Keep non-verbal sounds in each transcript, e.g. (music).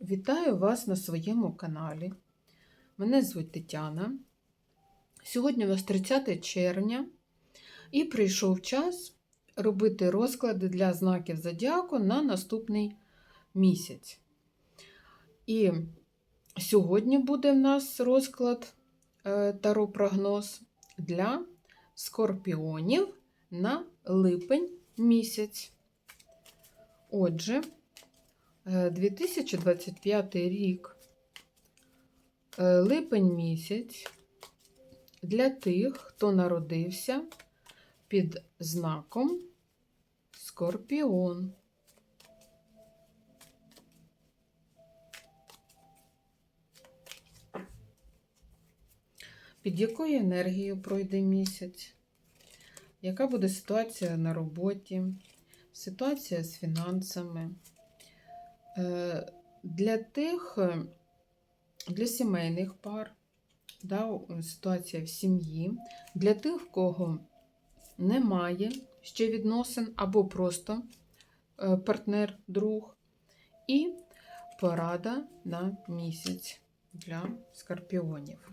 Вітаю вас на своєму каналі. Мене звуть Тетяна. Сьогодні у нас 30 червня і прийшов час робити розклади для знаків зодіаку на наступний місяць. І сьогодні буде в нас розклад е, таро-прогноз для скорпіонів на липень місяць. Отже, 2025 рік, е, липень місяць для тих, хто народився під знаком Скорпіон. Під якою енергією пройде місяць? Яка буде ситуація на роботі? Ситуація з фінансами? Е, Для тих, е, для сімейних пар, да, ситуація в сім'ї, для тих, в кого немає ще відносин, або просто е, партнер, друг, і порада на місяць для скорпіонів.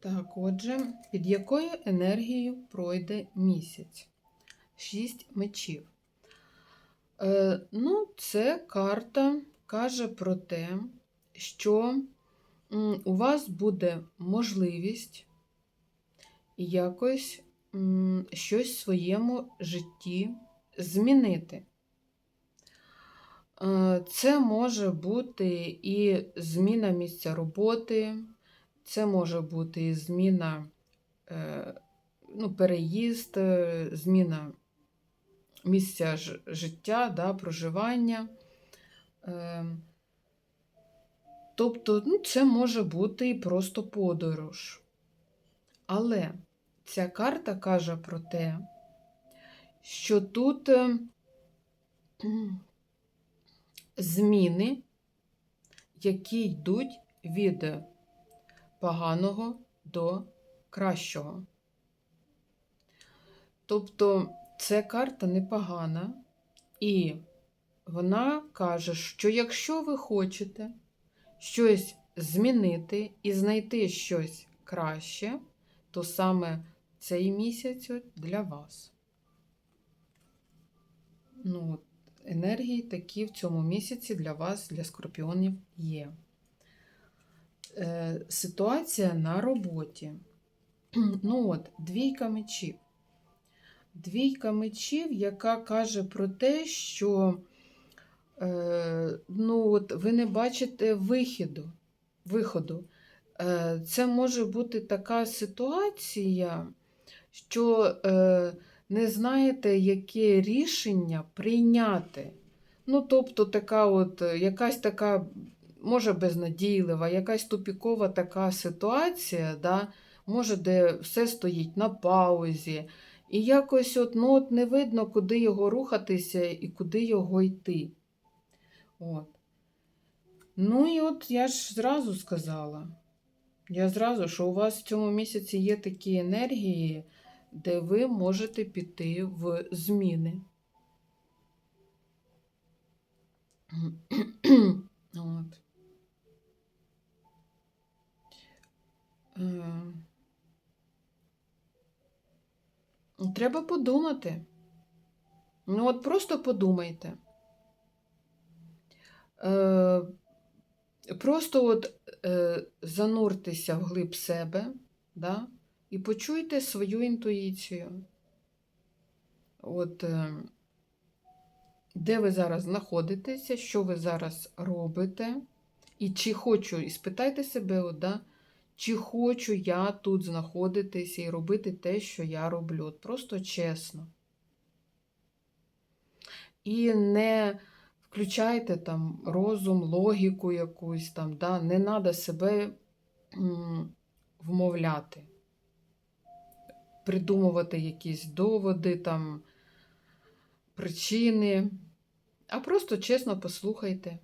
Так, отже, під якою енергією пройде місяць? Шість мечів. Е, ну, це карта каже про те, що у вас буде можливість якось щось в своєму житті змінити. Е, Це може бути і зміна місця роботи, це може бути і зміна, е, ну, переїзд, зміна місця життя, да, проживання. Е, Тобто, ну, це може бути і просто подорож. Але ця карта каже про те, що тут е, зміни, які йдуть від поганого до кращого. Тобто ця карта непогана, і вона каже, що якщо ви хочете щось змінити і знайти щось краще, то саме цей місяць для вас. Ну, от, енергії такі в цьому місяці для вас, для скорпіонів, є. Е, ситуація на роботі. (clears throat) Ну от, двійка мечів. Двійка мечів, яка каже про те, що е, ну от, ви не бачите вихіду, виходу. Е, це може бути така ситуація, що е, не знаєте, яке рішення прийняти. Ну, тобто, така от, е, якась така може безнадійлива, якась тупікова така ситуація, да? може, де все стоїть на паузі. І якось от, ну, от не видно, куди його рухатися і куди його йти. От. Ну і от я ж зразу сказала. Я зразу, що у вас в цьому місяці є такі енергії, де ви можете піти в зміни. От. Е, Треба подумати. Ну, от просто подумайте. Е, Просто от е, зануртеся в глиб себе, да? і почуйте свою інтуїцію. От, е, де ви зараз знаходитеся, що ви зараз робите, і чи хочу, і спитайте себе, от, да? Чи хочу я тут знаходитися і робити те, що я роблю. От Просто чесно. І не включайте там розум, логіку якусь там, да? не треба себе вмовляти, придумувати якісь доводи, там, причини, а просто чесно послухайте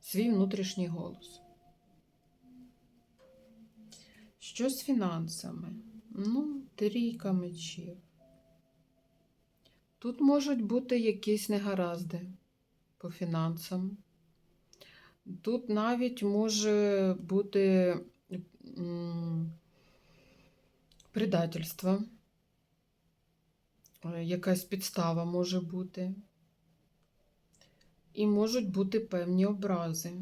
свій внутрішній голос. Що з фінансами? Ну, трійка мечів. Тут можуть бути якісь негаразди. по фінансам. Тут навіть може бути предательство, е, якась підстава може бути. І можуть бути певні образи.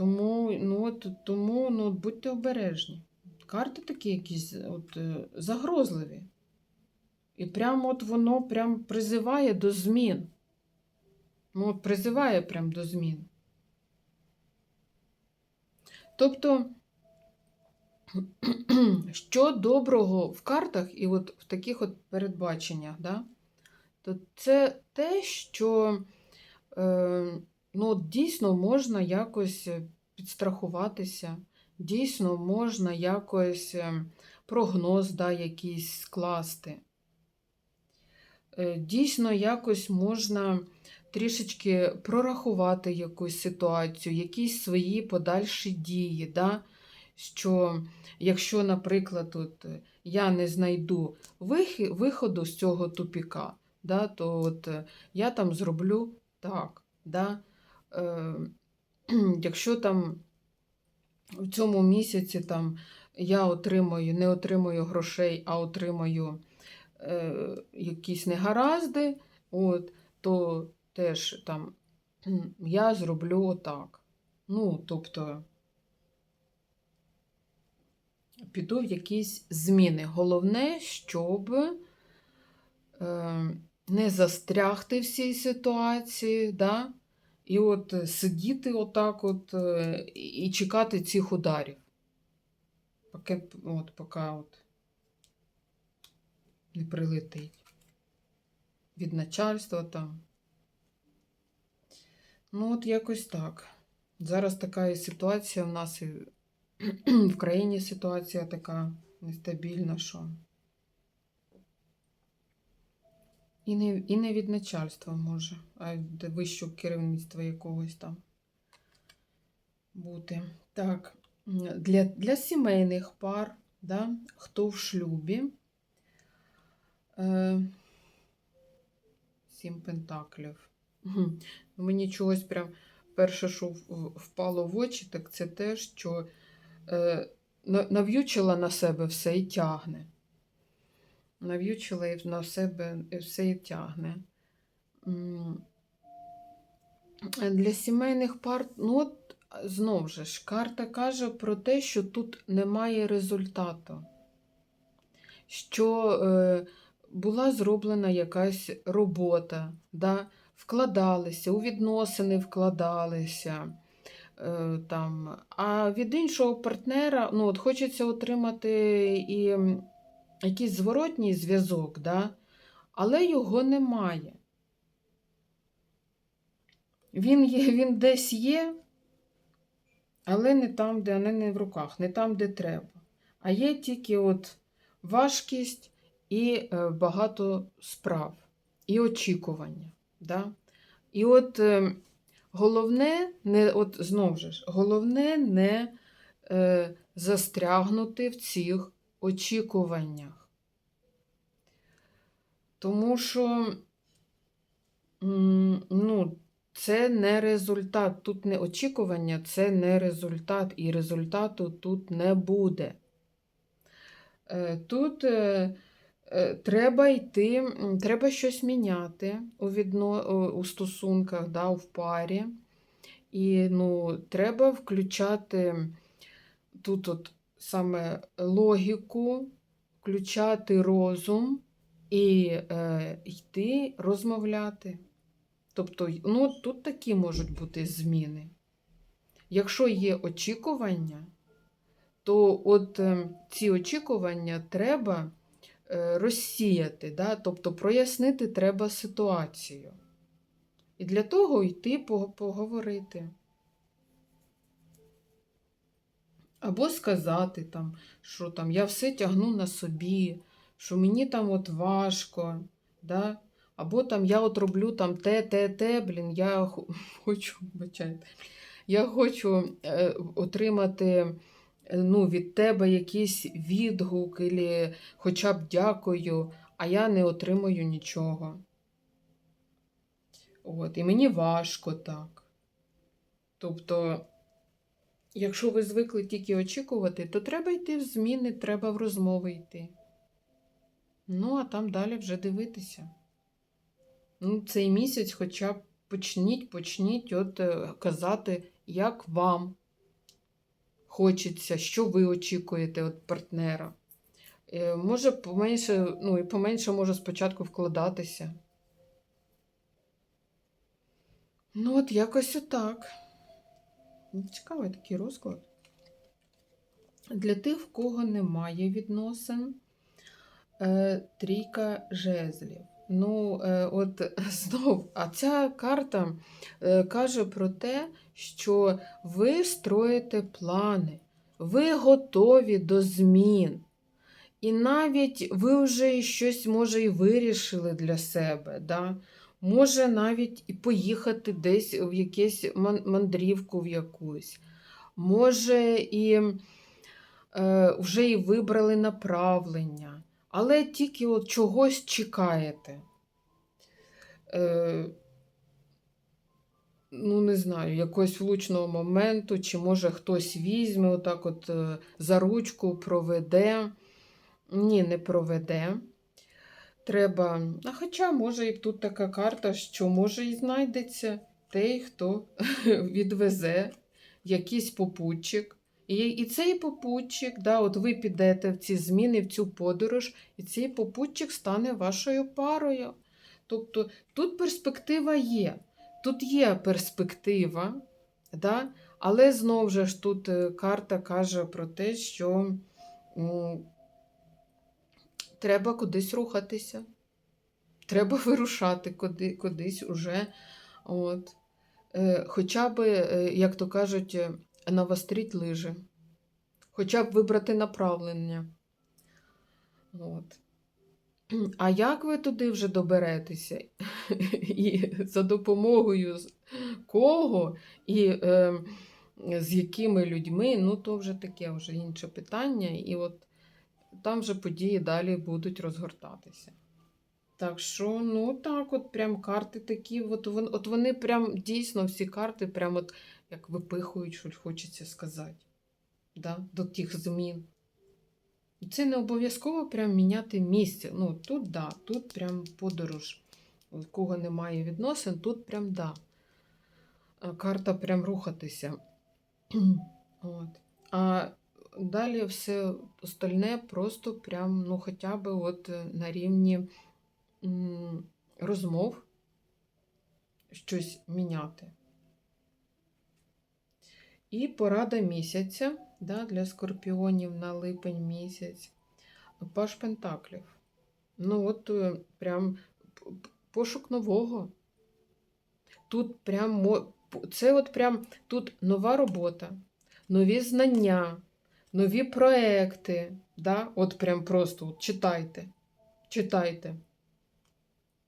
Тому, ну, от, тому ну, от будьте обережні. Карти такі якісь от, е, загрозливі. І прямо от воно прям призиває до змін. Ну, от призиває прям до змін. Тобто, (clears throat) що доброго в картах і от в таких от передбаченнях, да? то це те, що е, ну, дійсно можна якось підстрахуватися, дійсно можна якось е, прогноз да, якийсь скласти. Е, Дійсно, якось можна трішечки прорахувати якусь ситуацію, якісь свої подальші дії. Да? Що якщо, наприклад, от я не знайду виходу з цього тупіка, да, то от е, я там зроблю так. Да? Е, (clears throat) якщо там в цьому місяці там, я отримую, не отримую грошей, а отримую е, якісь негаразди, от, то теж там (clears throat) я зроблю отак. Ну, тобто піду в якісь зміни. Головне, щоб е, не застрягти в цій ситуації, да? І от сидіти отак от е, і чекати цих ударів. Поки, от, поки от не прилетить. Від начальства там. Ну, от якось так. Зараз така і ситуація в нас і (clears throat) в країні ситуація така нестабільна, що. І не, і не від начальства може, а від вищого керівництва якогось там бути. Так, для, для сімейних пар, да, хто в шлюбі. Е, Сім пентаклів. Мені чогось прям перше, що впало в очі, так це те, що е, нав'ючила на себе все і тягне. Нав'ючила і на себе і все і тягне. Для сімейних пар, ну от знов же ж, карта каже про те, що тут немає результату. Що е, була зроблена якась робота, да? вкладалися, у відносини вкладалися. Е, там. А від іншого партнера ну, от хочеться отримати і якийсь зворотній зв'язок, да? але його немає. Він, є, він десь є, але не там, де не, не в руках, не там, де треба. А є тільки от важкість і е, багато справ, і очікування. Да? І от е, головне, не, от знову ж, головне не е, застрягнути в цих очікуваннях. Тому що ну, це не результат. Тут не очікування, це не результат, і результату тут не буде. Е, Тут е, е, треба йти, треба щось міняти у, відно, у- стосунках, да, в парі. І ну, треба включати тут от саме логіку, включати розум і е, йти розмовляти. Тобто, ну, тут такі можуть бути зміни. Якщо є очікування, то от е, ці очікування треба е, розсіяти, да? тобто прояснити треба ситуацію. І для того йти поговорити. Або сказати, там, що там, я все тягну на собі, що мені там от важко. Да? Або там я от роблю там те, те, те, блін, я (laughs) хочу, вибачайте, я хочу е, отримати е, ну, від тебе якийсь відгук, ілі хоча б дякую, а я не отримую нічого. От, і мені важко так. Тобто, якщо ви звикли тільки очікувати, то треба йти в зміни, треба в розмови йти. Ну, а там далі вже дивитися. Ну, цей місяць хоча б почніть, почніть от е, казати, як вам хочеться, що ви очікуєте від партнера. Е, Може, поменше, ну і поменше може спочатку вкладатися. Ну, от якось отак. Ну, Цікавий такий розклад. Для тих, в кого немає відносин, е, трійка жезлів. Ну, е, от (laughs) знов, а ця карта е, каже про те, що ви строїте плани, ви готові до змін. І навіть ви вже щось, може, і вирішили для себе. Да? Може навіть і поїхати десь в якусь мандрівку в якусь. Може, і е, вже і вибрали направлення, але тільки от чогось чекаєте. Е, ну, не знаю, якогось влучного моменту, чи може хтось візьме, отак от е, за ручку проведе. Ні, не проведе. Треба. А хоча, може, і тут така карта, що може і знайдеться той, хто (laughs) відвезе якийсь попутчик. І, і цей попутчик, да, от ви підете в ці зміни, в цю подорож, і цей попутчик стане вашою парою. Тобто тут перспектива є. Тут є перспектива, да? але знову ж тут е, карта каже про те, що треба кудись рухатися. Треба вирушати куди, кудись уже. От. Е, хоча б, е, як то кажуть, е, навостріть лижи. Хоча б вибрати направлення. От. А як ви туди вже доберетеся? І за допомогою кого і е, з якими людьми, ну то вже таке вже інше питання. І от там вже події далі будуть розгортатися. Так що, ну так, от прям карти такі, от, вон, от вони прям дійсно всі карти, прям от як випихують, що хочеться сказати. Да? До тих змін. Це не обов'язково прям міняти місце. Ну, тут да, тут прям подорож. У кого немає відносин, тут прям да. Карта прям рухатися. (clears throat) От. А далі все остальне просто прям, ну, хоча б от е, на рівні розмов щось міняти. І порада місяця да, для скорпіонів на липень місяць. Паш Пентаклів. Ну, от е, прям пошук нового. Тут прям це от прям тут нова робота, нові знання, нові проекти. Да? От прям просто от, читайте. Читайте.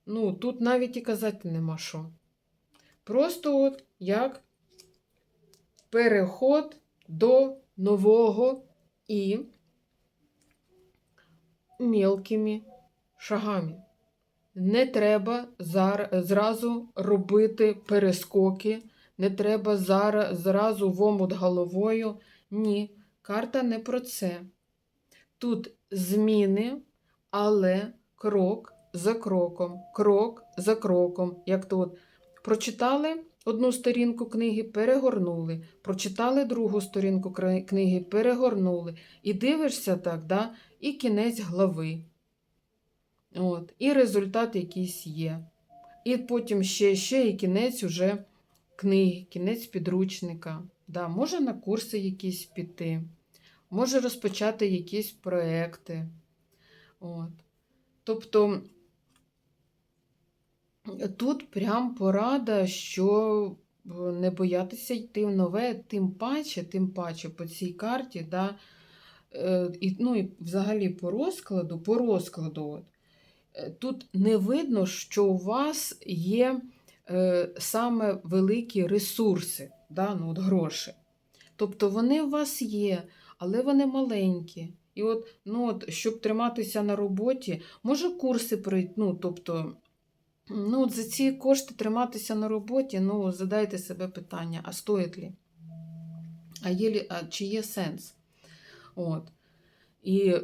Ну, тут навіть і казати нема що. Просто от як переход до нового і мілкими шагами. Не треба зразу робити перескоки, не треба зразу в омут головою. Ні, карта не про це. Тут зміни, але крок за кроком, крок за кроком. Як то от прочитали одну сторінку книги, перегорнули, прочитали другу сторінку книги, перегорнули. І дивишся так, да? і кінець глави. От, і результат якийсь є. І потім ще, ще і кінець уже книги, кінець підручника. Да, може на курси якісь піти, може розпочати якісь проекти. От. Тобто тут прям порада, що е, не боятися йти в нове, тим паче, тим паче по цій карті, да, е, і, ну і взагалі по розкладу, по розкладу, от, е, тут не видно, що у вас є саме великі ресурси, да, ну, от гроші. Тобто вони у вас є, але вони маленькі. І от, ну, от, щоб триматися на роботі, може курси пройти, ну, тобто Ну, от за ці кошти триматися на роботі, ну, задайте себе питання, а стоїть ли? А, є, лі- а чи є сенс? От. І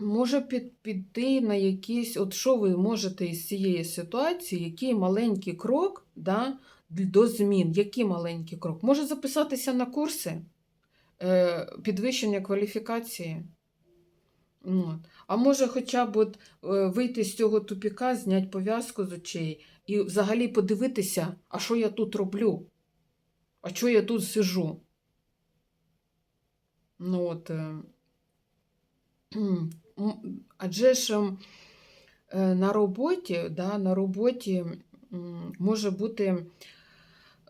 може під, піти на якісь, от що ви можете із цієї ситуації, який маленький крок да, до змін, який маленький крок? Може записатися на курси е, підвищення кваліфікації. От. А може хоча б от, е, вийти з цього тупіка, зняти пов'язку з очей і взагалі подивитися, а що я тут роблю? А що я тут сижу? Ну от, е, (clears throat) адже ж ем, на роботі, да, на роботі може бути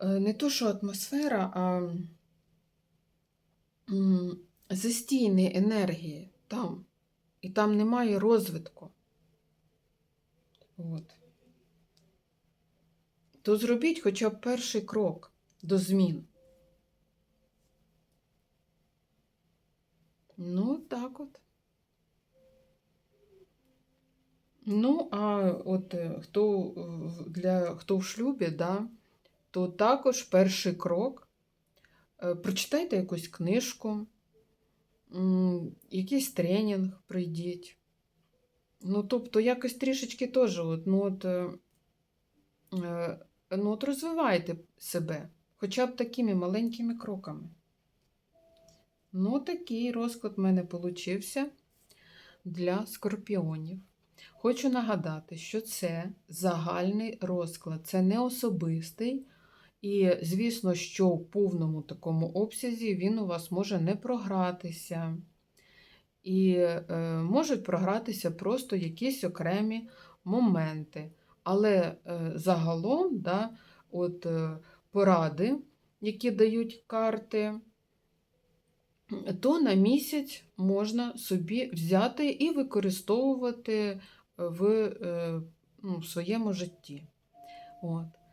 не то, що атмосфера, а застійні енергії там. І там немає розвитку. От. То зробіть хоча б перший крок до змін. Ну, так от. Ну, а от е, хто для хто в шлюбі, да, то також перший крок. е, Прочитайте якусь книжку, якийсь тренінг пройдіть. Ну, тобто, якось трішечки теж, от, ну, от, е, е, ну, от розвивайте себе, хоча б такими маленькими кроками. Ну, такий розклад в мене получився для скорпіонів. Хочу нагадати, що це загальний розклад, це не особистий. І, звісно, що в повному такому обсязі він у вас може не програтися. І е, можуть програтися просто якісь окремі моменти. Але е, загалом, да, от, е, поради, які дають карти, то на місяць можна собі взяти і використовувати в, е, ну, в своєму житті. От.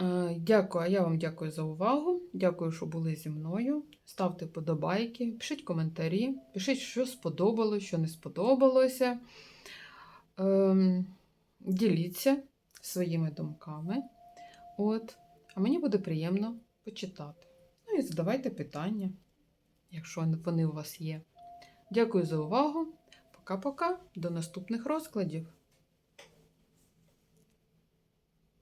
Е, Дякую, а я вам дякую за увагу. Дякую, що були зі мною. Ставте подобайки, пишіть коментарі, пишіть, що сподобалось, що не сподобалося. Ем, Діліться своїми думками. От. А мені буде приємно почитати. Ну і задавайте питання, якщо вони у вас є. Дякую за увагу. Пока-пока. До наступних розкладів.